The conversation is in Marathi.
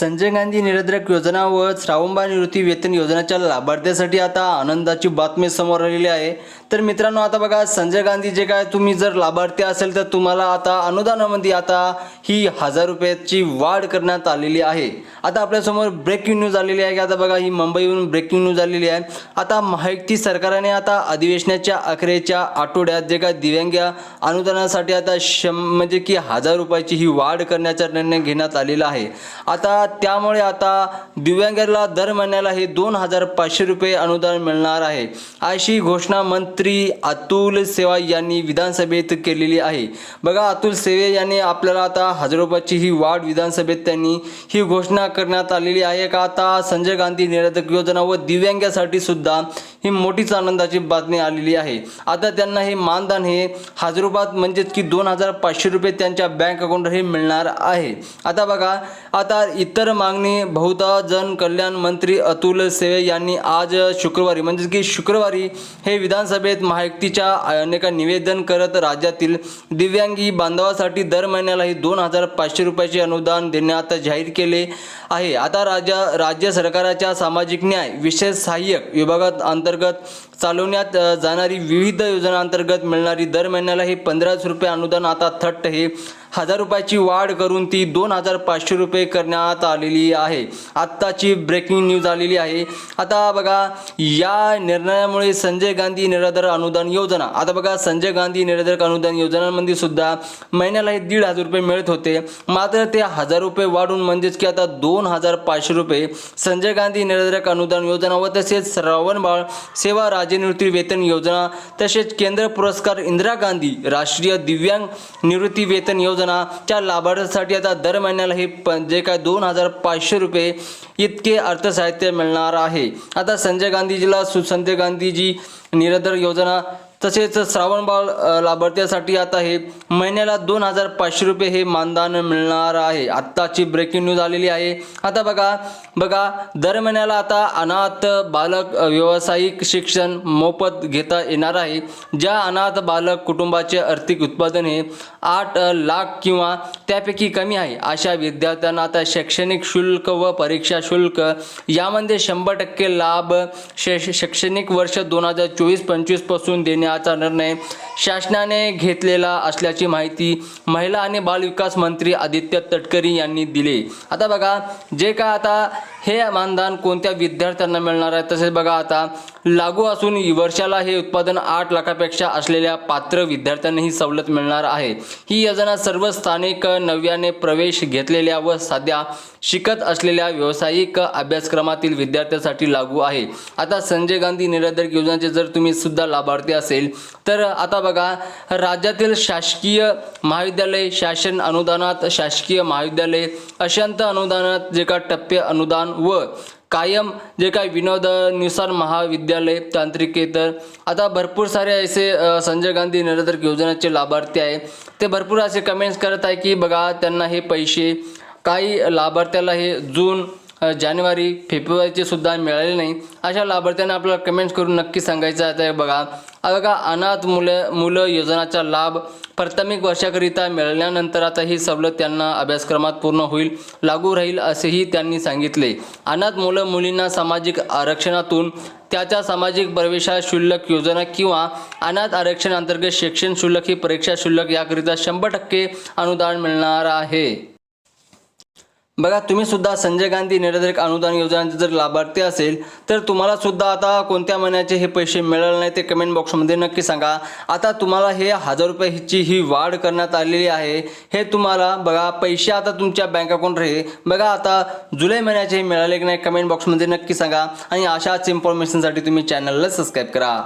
संजय गांधी निरद्रक योजना व श्रावंबा निवृत्ती वेतन योजनेच्या लाभार्थ्यासाठी आता आनंदाची बातमी समोर आलेली आहे. तर मित्रांनो आता बघा संजय गांधी जे काय तुम्ही जर लाभार्थी असेल तर तुम्हाला आता अनुदानामध्ये आता ही हजार रुपयाची वाढ करण्यात आलेली आहे. आता आपल्यासमोर ब्रेकिंग न्यूज आलेली आहे. की आता बघा ही मुंबईहून ब्रेकिंग न्यूज आलेली आहे. आता महायुती सरकारने आता अधिवेशनाच्या अखेरच्या आठवड्यात जे काय दिव्यांग अनुदानासाठी आता शं म्हणजे की हजार रुपयाची ही वाढ करण्याचा निर्णय घेण्यात आलेला आहे. आता त्यामुळे आता दिव्यांगाला दर महिन्याला हे दोन हजार पाचशे रुपये अनुदान मिळणार आहे. अशी घोषणा मंत्री अतुल सेवा यांनी विधानसभेत केलेली आहे. बघा अतुल सेवे यांनी आपल्याला आता हजार रुपयाची ही वाढ विधानसभेत त्यांनी ही घोषणा करण्यात आलेली आहे का? आता संजय गांधी निराधक योजना व दिव्यांगासाठी सुद्धा ही मोठीच आनंदाची बातमी आलेली आहे. आता त्यांना हे मानधन हे हजार म्हणजेच की दोन हजार पाचशे रुपये त्यांच्या बँक अकाउंटवर हे मिळणार आहे. आता बघा आता इतर मागणी बहुता जन कल्याण मंत्री अतुल सेवे यांनी आज शुक्रवारी म्हणजेच की शुक्रवारी हे विधानसभेत महायुक्तीच्या अनेका निवेदन करत राज्यातील दिव्यांगी बांधवासाठी दर महिन्यालाही दोन हजार पाचशे रुपयाचे अनुदान देण्यात जाहीर केले आहे. आता राज्य राज्य सरकारच्या सामाजिक न्याय विशेष सहाय्यक विभागात अंतर अंतर्गत चालवण्यात जाणारी विविध योजनांतर्गत मिळणारी दर महिन्याला हे पंधराशे रुपये अनुदान आता थट्ट हे हजार रुपयाची वाढ करून ती दोन हजार पाचशे रुपये करण्यात आलेली आहे. आत्ताची ब्रेकिंग न्यूज आलेली आहे. आता बघा या निर्णयामुळे संजय गांधी निराधार अनुदान योजना. आता बघा संजय गांधी निराधार अनुदान योजनांमध्ये सुद्धा महिन्याला हे दीड हजार रुपये मिळत होते. मात्र ते हजार रुपये वाढून म्हणजेच की आता दोन हजार पाचशे रुपये संजय गांधी निराधारक अनुदान योजना व तसेच श्रावणबाळ सेवा राज्यनिवृत्ती वेतन योजना तसेच केंद्र पुरस्कार इंदिरा गांधी राष्ट्रीय दिव्यांग निवृत्ती वेतन योजना योजनाच्या लाभार्थ्यासाठी आता दर महिन्याला हे प जे काय दोन हजार पाचशे रुपये इतके अर्थसाहित्य मिळणार आहे. आता संजय गांधीजीला सु संजय गांधीजी निरंतर योजना तसेच श्रावणबाळ लाभार्थ्यासाठी आता हे महिन्याला दोन हजार पाचशे रुपये हे मानधन मिळणार आहे. आत्ताची ब्रेकिंग न्यूज आलेली आहे. आता बघा बघा दर महिन्याला आता अनाथ बालक व्यावसायिक शिक्षण मोफत घेता येणार आहे. ज्या अनाथ बालक कुटुंबाचे आर्थिक उत्पादन हे आठ लाख किंवा त्यापैकी कमी आहे अशा विद्यार्थ्यांना आता शैक्षणिक शुल्क व परीक्षा शुल्क यामध्ये शंभर टक्के लाभ शै- शैक्षणिक वर्ष दोन हजार चोवीस पंचवीसपासून देण्या देण्याचा निर्णय शासनाने घेतलेला असल्याची माहिती महिला आणि बालविकास मंत्री आदित्य तटकरी यांनी दिली. आता बघा जे काय आता हे मानधन कोणत्या विद्यार्थ्यांना मिळणार आहे तसेच बघा आता लागू असून वर्षाला हे उत्पादन आठ लाखापेक्षा असलेल्या पात्र विद्यार्थ्यांना ही सवलत मिळणार आहे. ही योजना सर्व स्थानिक नव्याने प्रवेश घेतलेल्या व सध्या शिकत असलेल्या व्यावसायिक अभ्यासक्रमातील विद्यार्थ्यांसाठी लागू आहे. आता संजय गांधी निराधार योजनेचे जर तुम्ही सुद्धा लाभार्थी असेल तर आता बघा राज्यातील शासकीय महाविद्यालय शासन अनुदानात शासकीय महाविद्यालय अशांत अनुदानात जे का टप्पे अनुदान व कायम जे काय विनोदानुसार महाविद्यालय तांत्रिकेतर आता भरपूर सारे असे संजय गांधी निराधारक योजनेचे लाभार्थी आहे. ते भरपूर असे कमेंट्स करत आहे की बघा त्यांना हे पैसे काही लाभार्थ्याला हे जून जानेवारी फेब्रुवारीचे सुद्धा मिळाले नाही. अशा लाभार्थ्यांना आपल्याला कमेंट्स करून नक्की सांगायचं आहे. बघा आ बघा अनाथ मुलं मुलं योजनाचा लाभ प्राथमिक वर्षाकरिता मिळाल्यानंतर आता ही सवलत त्यांना अभ्यासक्रमात पूर्ण होईल लागू राहील असेही त्यांनी सांगितले. अनाथ मुलं मुलींना सामाजिक आरक्षणातून त्याच्या सामाजिक प्रवेशा शुल्क योजना किंवा अनाथ आरक्षण अंतर्गत शिक्षण शुल्क ही परीक्षा शुल्क याकरिता शंभर टक्के अनुदान मिळणार आहे. बघा तुम्ही सुद्धा संजय गांधी निराधारक अनुदान योजनेचे जर लाभार्थी असेल तर तुम्हाला सुद्धा आता कोणत्या महिन्याचे हे पैसे मिळाले नाही ते कमेंट बॉक्समध्ये नक्की सांगा. आता तुम्हाला हे हजार रुपयाची ही वाढ करण्यात आलेली आहे. हे तुम्हाला बघा पैसे आता तुमच्या बँक अकाउंट हे बघा आता जुलै महिन्याचे हे मिळाले की नाही कमेंट बॉक्समध्ये नक्की सांगा. आणि अशाच इन्फॉर्मेशनसाठी तुम्ही चॅनलला सबस्क्राईब करा.